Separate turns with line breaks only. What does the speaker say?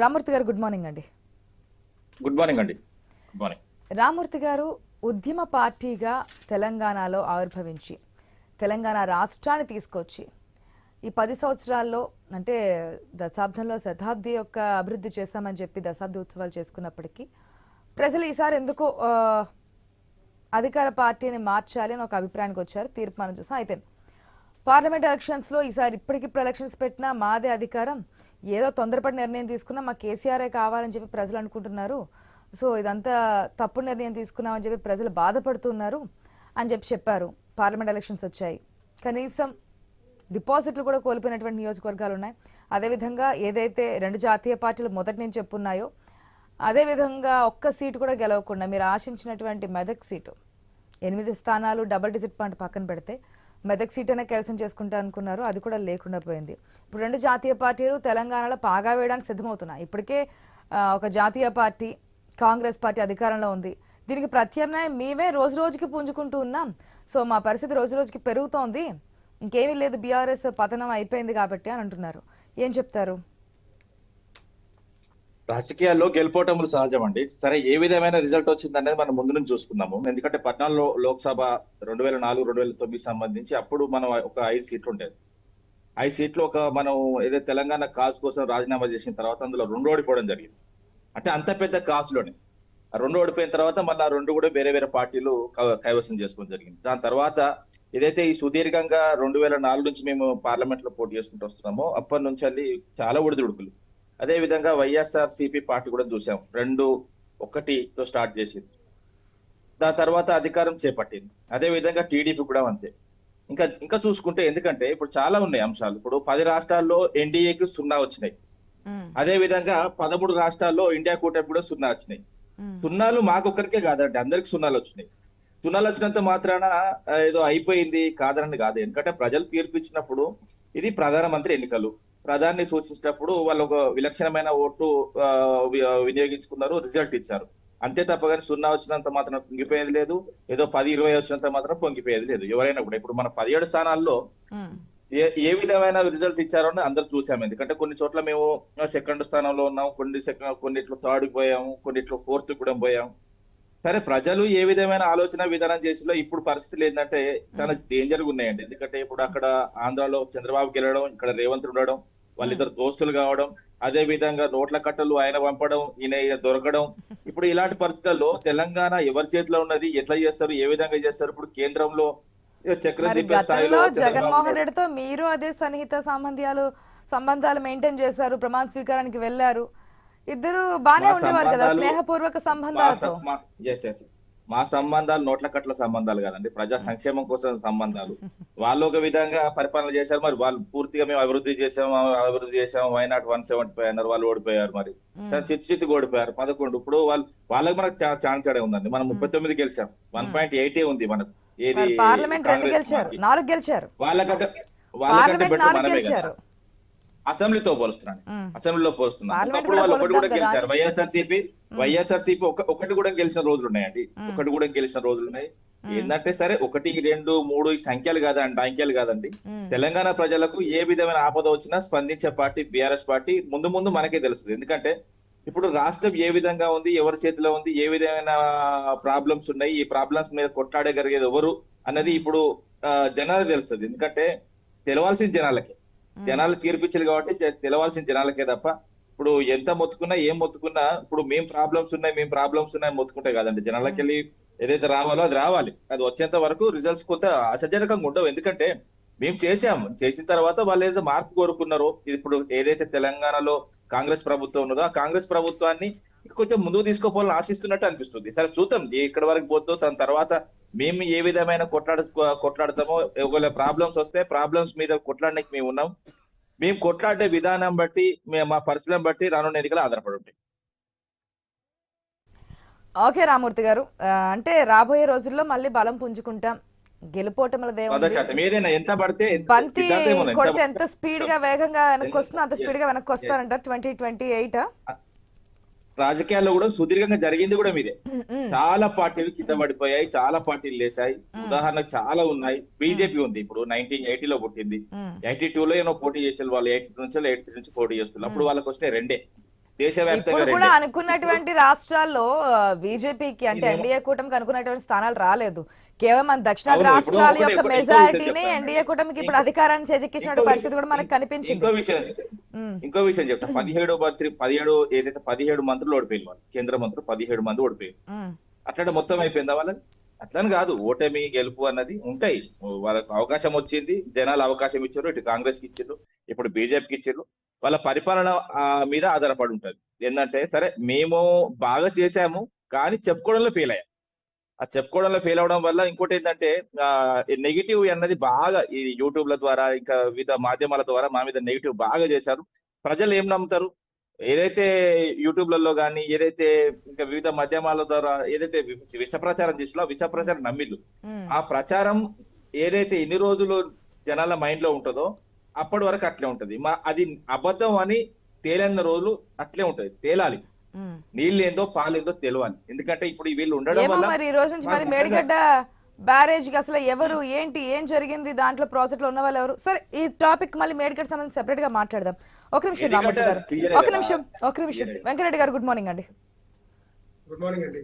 రామూర్తి గారు good morning అండి.
Good morning అండి. గుడ్ మార్నింగ్
రామూర్తి గారు ఉద్యమ పార్టీగా తెలంగాణలో ఆవిర్భవించి తెలంగాణ రాష్ట్రాన్ని తీసుకొచ్చి ఈ పది సంవత్సరాల్లో అంటే దశాబ్దంలో శతాబ్ది యొక్క అభివృద్ధి చేశామని చెప్పి దశాబ్ది ఉత్సవాలు చేసుకున్నప్పటికీ ప్రజలు ఈసారి ఎందుకో అధికార పార్టీని మార్చాలి అని ఒక అభిప్రాయానికి వచ్చారు? తీర్పు మనం చూసాం అయిపోయింది. పార్లమెంట్ ఎలక్షన్స్లో ఈసారి ఇప్పటికిప్పుడు ఎలక్షన్స్ పెట్టినా మాదే అధికారం. ఏదో తొందరపడి నిర్ణయం తీసుకున్నా మా కేసీఆరే కావాలని చెప్పి ప్రజలు అనుకుంటున్నారు. సో ఇదంతా తప్పు నిర్ణయం తీసుకున్నామని చెప్పి ప్రజలు బాధపడుతున్నారు అని చెప్పి చెప్పారు. పార్లమెంట్ ఎలక్షన్స్ వచ్చాయి. కనీసం డిపాజిట్లు కూడా కోల్పోయినటువంటి నియోజకవర్గాలు ఉన్నాయి. అదేవిధంగా ఏదైతే రెండు జాతీయ పార్టీలు మొదటి నుంచి చెప్పున్నాయో అదేవిధంగా ఒక్క సీటు కూడా గెలవకుండా మీరు ఆశించినటువంటి మెదక్ సీటు ఎనిమిది స్థానాలు డబల్ డిజిట్ పాయింట్ పక్కన పెడితే మెదక్ సీట్ అయినా కైవసం చేసుకుంటా అనుకున్నారు. అది కూడా లేకుండా పోయింది. ఇప్పుడు రెండు జాతీయ పార్టీలు తెలంగాణలో పాగా వేయడానికి సిద్ధమవుతున్నాయి. ఇప్పటికే ఒక జాతీయ పార్టీ కాంగ్రెస్ పార్టీ అధికారంలో ఉంది. దీనికి ప్రత్యామ్నాయం మేమే రోజు రోజుకి పుంజుకుంటూ ఉన్నాం. సో మా పరిస్థితి రోజు రోజుకి పెరుగుతోంది. ఇంకేమీ లేదు. బీఆర్ఎస్ పతనం అయిపోయింది కాబట్టి అని అంటున్నారు. ఏం చెప్తారు?
రాజకీయాల్లో గెలుపోవటములు సహజం అండి సరే ఏ విధమైన రిజల్ట్ వచ్చింది అనేది మనం ముందు నుంచి చూసుకుందాము. ఎందుకంటే పద్నాలుగు లోక్సభ రెండు వేల నాలుగు రెండు వేల తొమ్మిది సంబంధించి అప్పుడు మనం ఒక ఐదు సీట్లు ఉండేది ఐదు సీట్లు ఒక మనం ఏదైతే తెలంగాణ కాజ్ కోసం రాజీనామా చేసిన తర్వాత అందులో రెండు ఓడిపోవడం జరిగింది. అంటే అంత పెద్ద కాజ్లోనే. ఆ రెండు ఓడిపోయిన తర్వాత మళ్ళీ ఆ రెండు కూడా వేరే వేరే పార్టీలు కైవసం చేసుకోవడం జరిగింది. దాని తర్వాత ఏదైతే ఈ సుదీర్ఘంగా రెండు వేల నాలుగు నుంచి మేము పార్లమెంట్లో పోటీ చేసుకుంటూ వస్తున్నామో అప్పటి నుంచి అది చాలా ఒడిదుడుకులు అదే విధంగా వైఎస్ఆర్ సిపి పార్టీ కూడా చూసాం. రెండు ఒకటితో స్టార్ట్ చేసింది. దాని తర్వాత అధికారం చేపట్టింది. అదే విధంగా టీడీపీ కూడా అంతే. ఇంకా ఇంకా చూసుకుంటే ఎందుకంటే ఇప్పుడు చాలా ఉన్నాయి అంశాలు. ఇప్పుడు పది రాష్ట్రాల్లో ఎన్డీఏకి సున్నా వచ్చినాయి. అదే విధంగా పదమూడు రాష్ట్రాల్లో ఇండియా కూటమి కూడా సున్నా వచ్చినాయి. సున్నాలు మాకొక్కరికే కాదండి. అందరికి సున్నాలు వచ్చినాయి. సున్నాలు వచ్చినంత మాత్రాన ఏదో అయిపోయింది కాదని కాదు. ఎందుకంటే ప్రజలు తీర్పు ఇచ్చినప్పుడు ఇది ప్రధానమంత్రి ఎన్నికలు. ప్రధాన్ని సూచించినప్పుడు వాళ్ళు ఒక విలక్షణమైన ఓటు వినియోగించుకున్నారు రిజల్ట్ ఇచ్చారు. అంతే తప్ప కానీ సున్నా వచ్చినంత మాత్రం పొంగిపోయేది లేదు. ఏదో పది ఇరవై వచ్చినంత మాత్రం పొంగిపోయేది లేదు. ఎవరైనా కూడా. ఇప్పుడు మన పదిహేడు స్థానాల్లో ఏ ఏ విధమైన రిజల్ట్ ఇచ్చారో అని అందరు చూసాము ఎందుకంటే కొన్ని చోట్ల మేము సెకండ్ స్థానంలో ఉన్నాం. కొన్ని సెకండ్ కొన్నిట్లో థర్డ్ పోయాము. కొన్నిట్లో ఫోర్త్ కూడా పోయాం. సరే ప్రజలు ఏ విధమైన ఆలోచన విధానం చేసిలో ఇప్పుడు పరిస్థితులు ఏంటంటే చాలా డేంజర్గా ఉన్నాయండి. ఎందుకంటే ఇప్పుడు అక్కడ ఆంధ్రాలో చంద్రబాబు గెలవడం ఇక్కడ రేవంత్ ఉండడం వాళ్ళిద్దరు దోస్తులు కావడం అదే విధంగా నోట్ల కట్టలు ఆయన పంపడం ఈయన దొరకడం. ఇప్పుడు ఇలాంటి పరిస్థితుల్లో తెలంగాణ ఎవరి చేతిలో ఉన్నది ఎట్లా చేస్తారు ఏ విధంగా చేస్తారు? ఇప్పుడు కేంద్రంలో
గతంలో జగన్మోహన్ రెడ్డితో మీరు అదే సన్నిహిత సంబంధాలు సంబంధాలు మెయింటైన్ చేశారు ప్రమాణ స్వీకారానికి వెళ్ళారు. ఇద్దరు బానే ఉండేవారు కదా స్నేహపూర్వక సంబంధాలతో.
మా- సంబంధాలు నోట్ల కట్ల సంబంధాలు కాదండి. ప్రజా సంక్షేమం కోసం సంబంధాలు. వాళ్ళు ఒక విధంగా పరిపాలన చేశారు మరి వాళ్ళు పూర్తిగా మేము అభివృద్ధి చేసాము అభివృద్ధి చేసాము వైనాట్ వన్ సెవెంటీ ఫైవ్ అన్నారు వాళ్ళు ఓడిపోయారు మరి. చిత్తు చిత్తు ఓడిపోయారు. పదకొండు ఇప్పుడు వాళ్ళు వాళ్ళకి మనకు ఛాన్స్ ఉందండి. మనం ముప్పై తొమ్మిది గెలిచాం. వన్ పాయింట్ ఎయిట్ ఉంది మనకు. ఏది
పార్లమెంట్ రెండు గెలిచారు
పార్టీ.
నాలుగు గెలిచారు.
వాళ్ళకంటే మనమే కదా. అసెంబ్లీతో పోలుస్తున్నాను. అసెంబ్లీలో పోలుస్తున్నాను.
కూడా
వాళ్ళు ఒకటి కూడా. గెలిచారు. వైఎస్ఆర్సీపీ వైఎస్ఆర్సీపీ ఒక ఒకటి కూడా గెలిచిన రోజులు ఉన్నాయండి. ఒకటి కూడా గెలిచిన రోజులు ఉన్నాయి. ఏంటంటే సరే ఒకటి రెండు మూడు ఈ సంఖ్యలు కాదండి అంకెలు కాదండి. తెలంగాణ ప్రజలకు ఏ విధమైన ఆపద వచ్చినా స్పందించే పార్టీ బీఆర్ఎస్ పార్టీ ముందు ముందు మనకే తెలుస్తుంది. ఎందుకంటే ఇప్పుడు రాష్ట్రం ఏ విధంగా ఉంది ఎవరి చేతిలో ఉంది ఏ విధమైన ప్రాబ్లమ్స్ ఉన్నాయి ఈ ప్రాబ్లమ్స్ మీద కొట్లాడగలిగేది ఎవరు అన్నది ఇప్పుడు ఆ, జనాలకు తెలుస్తుంది. ఎందుకంటే తెలవాల్సిన జనాలకే. జనాలు తీర్పిచ్చారు కాబట్టి తెలవాల్సిన జనాలకే తప్ప ఇప్పుడు ఎంత మొత్తుకున్నా ఏం మొత్తుకున్నా ఇప్పుడు మేం ప్రాబ్లమ్స్ ఉన్నాయి మేం ప్రాబ్లమ్స్ ఉన్నాయి మొత్తుకుంటే కాదండి. జనాలకి వెళ్ళి ఏదైతే రావాలో అది రావాలి. అది వచ్చేంత వరకు రిజల్ట్స్ కొంత ఆశాజనకంగా ఉండవు. ఎందుకంటే మేము చేసాం చేసిన తర్వాత వాళ్ళు ఏదైతే మార్పు కోరుకున్నారో ఇది ఇప్పుడు ఏదైతే తెలంగాణలో కాంగ్రెస్ ప్రభుత్వం ఉన్నదో ఆ కాంగ్రెస్ ప్రభుత్వాన్ని కొంచెం ముందుకు తీసుకోపోవాలని ఆశిస్తున్నట్టు అనిపిస్తుంది. సరే చూద్దాం. ఎక్కడ వరకు పోతుందో దాని తర్వాత మేము ఏ విధమైన కొట్లాడ కొట్లాడతామో ఒకవేళ ప్రాబ్లమ్స్ వస్తే ప్రాబ్లమ్స్ మీద కొట్లాడడానికి మేము ఉన్నాం. మేము కొట్లాడే విధానం బట్టి మేము మా పరిస్థితులను బట్టి రానున్న ఎన్నికలు ఆధారపడి ఉంటాయి
ఓకే రామూర్తి గారు. అంటే రాబోయే రోజుల్లో మళ్ళీ బలం పుంజుకుంటాం.
ఎంత-
బంతి కొడితే ఎంత స్పీడ్గా వేగంగా వెనక్కి వస్తుందో అంత స్పీడ్గా వెనక్కి వస్తారంటారు ట్వంటీ ట్వంటీ ఎయిట్?
రాజకీయాల్లో కూడా సుదీర్ఘంగా జరిగింది కూడా మీదే. చాలా పార్టీలు కింద పడిపోయాయి చాలా పార్టీలు లేసాయి ఉదాహరణకు చాలా ఉన్నాయి. బీజేపీ ఉంది. ఇప్పుడు నైన్టీన్ ఎయిటీలో పుట్టింది. ఎయిటీ టూ లో ఏమో పోటీ చేసే వాళ్ళు ఎయిటీ నుంచి ఎయిటీ నుంచి పోటీ చేస్తున్నారు. అప్పుడు వాళ్ళకి వస్తే రెండే. దేశవ్యాప్తంగా
ఇప్పుడు కూడా. అనుకున్నటువంటి రాష్ట్రాల్లో బీజేపీకి అంటే ఎన్డీఏ కూటమికి అనుకున్నటువంటి స్థానాలు రాలేదు. కేవలం మన దక్షిణాది రాష్ట్రాల యొక్క మెజారిటీని. ఎన్డీఏ కూటమికి ఇప్పుడు అధికారాన్ని చేజెక్కించిన పరిస్థితి కూడా మనకు కనిపించింది.
ఇంకో విషయం చెప్తా. పదిహేడు మంత్రి పదిహేడు ఏదైతే పదిహేడు మంత్రులు ఓడిపోయింది వాళ్ళు కేంద్ర మంత్రులు పదిహేడు మంది ఓడిపోయారు
ఉమ్,
అట్లా మొత్తం అయిపోయిందా వాళ్ళది? అట్లని కాదు. ఓటమి గెలుపు అన్నది ఉంటాయి. వాళ్ళకు అవకాశం వచ్చింది జనాలు అవకాశం ఇచ్చారు ఇటు కాంగ్రెస్కి ఇచ్చారు ఇప్పుడు బీజేపీకి ఇచ్చారు. వాళ్ళ పరిపాలన మీద ఆధారపడి ఉంటది. ఏంటంటే సరే మేము బాగా చేశాము కానీ చెప్పుకోవడంలో ఫెయిల్ అయ్యాం. ఆ చెప్పుకోవడంలో ఫెయిల్ అవడం వల్ల ఇంకోటి ఏంటంటే నెగిటివ్ అన్నది బాగా ఈ యూట్యూబ్ల ద్వారా ఇంకా వివిధ మాధ్యమాల ద్వారా మా మీద నెగిటివ్ బాగా చేశారు. ప్రజలు ఏం నమ్ముతారు? ఏదైతే యూట్యూబ్లలో కానీ ఏదైతే ఇంకా వివిధ మాధ్యమాల ద్వారా ఏదైతే విష ప్రచారం చేసినా విష ప్రచారం నమ్మిళ్ళు ఆ ప్రచారం ఏదైతే ఎన్ని రోజులు జనాల మైండ్లో ఉంటుందో అప్పటి వరకు అట్లే ఉంటది. మా అది అబద్ధం అని తేలిన రోజులు అట్లే ఉంటది తేలాలి. నీళ్ళు ఏందో పాలేందో తెలియాలి ఎందుకంటే ఇప్పుడు ఈ వీళ్ళు ఉండడం
ఏమో
వల్ల
మరి ఈ రోజు నుంచి మరి మేడిగడ్డ బ్యారేజ్కి అసలు ఎవరు ఏంటి ఏం జరిగింది దాంట్లో ప్రాజెక్ట్లో ఉన్న వాళ్ళు ఎవరు? సరే ఈ టాపిక్ మళ్ళీ మేడిగడ్డ సంబంధించి సెపరేట్గా మాట్లాడదాం. ఒక నిమిషం రామూర్తి గారు. ఒక? నిమిషం ఒక నిమిషం. వెంకరెడ్డి గారు గుడ్ మార్నింగ్ అండి.
గుడ్ మార్నింగ్ అండి.